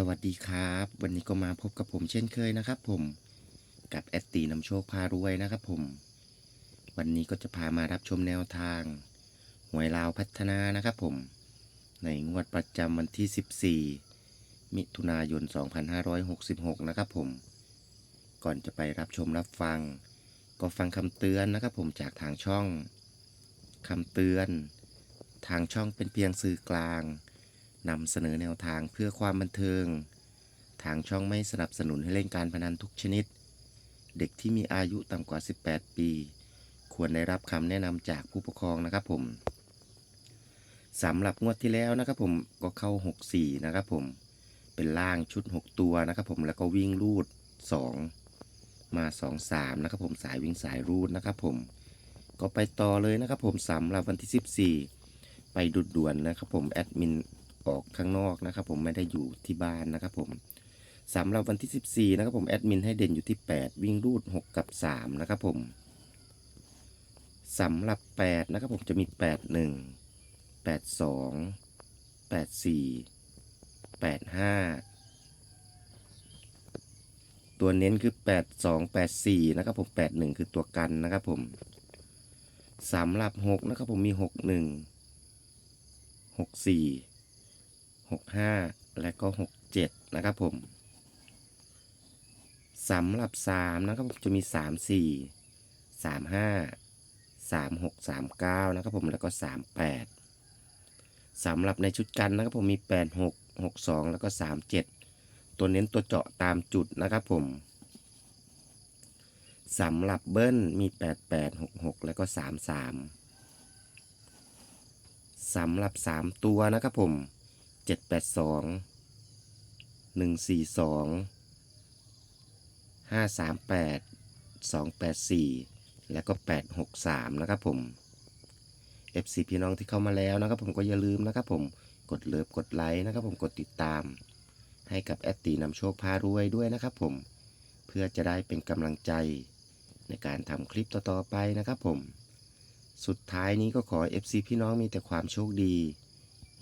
สวัสดีครับ วันนี้ก็มาพบกับผมเช่นเคยนะครับ ผมกับแอตตีนำโชคพารวยนะครับ ผม วันนี้ก็จะพามารับชมแนวทางหวยลาวพัฒนานะครับ ผม ในงวดประจำวันที่ 14 มิถุนายน 2566 นะครับ ผม ก่อนจะไปรับชมรับฟัง ก็ฟังคำเตือนนะครับ ผมจากทางช่องคำเตือน ทางช่องเป็นเพียงสื่อกลาง นำเสนอแนวทางเพื่อความบันเทิง ทางช่องไม่สนับสนุนให้เล่นการพนันทุกชนิด เด็กที่มีอายุต่ำกว่า 18 ปี ควรได้รับคำแนะนำจากผู้ปกครองนะครับผมสำหรับงวดที่แล้วนะครับผมก็เข้า 64 นะครับผมเป็นล่างชุด 6 ตัวนะครับผมแล้วก็วิ่งรูด 2 มา 2 3 นะครับผมสายวิ่งสายรูดนะครับผมก็ไปต่อเลยนะครับผมสำหรับวันที่ 14 ไปดุดด่วนนะครับผมแอดมิน ออกข้างนอกนะครับ ผมไม่ได้อยู่ที่บ้านนะครับ ผมสำหรับวันที่ 14 นะครับผมแอดมินให้เด่นอยู่ที่ 8 วิ่งรูด 6 กับ 3 นะครับผมสำหรับ 8 นะครับผมจะมี 8 1 8 2 8 4 8 5 ตัวเน้นคือ 8 2 8 4 นะครับผม 8 1 คือตัวกันนะครับผมสำหรับ 6 นะครับผมมี 6 1หก สี่หกห้าและก็หกเจ็ดนะครับผมสำหรับสามนะครับผมจะมีสามสี่สามห้าสามหกสามเก้านะครับผมแล้วก็สามแปดสำหรับในชุดกันนะครับผมมีแปดหกหกสองแล้วก็สามเจ็ดตัวเน้นตัวเจาะตามจุดนะครับผมสำหรับเบิ้ลมีแปดแปดหกหกแล้วก็สามสามสำหรับ 3 ตัวนะครับผม 782 142 538 284แปดสองแปดสี่แล้วก็863นะครับผม FC พี่น้องที่เข้ามาแล้วนะครับผมก็อย่าลืมนะครับผมกดเลิฟกดไลค์นะครับผมกดติดตาม ให้กับแอตตีนำโชคพารวยด้วยนะครับผมเพื่อจะได้เป็นกำลังใจในการทำคลิปต่อๆไปนะครับผม สุดท้ายนี้ก็ขอ FC พี่น้องมีแต่ความโชคดี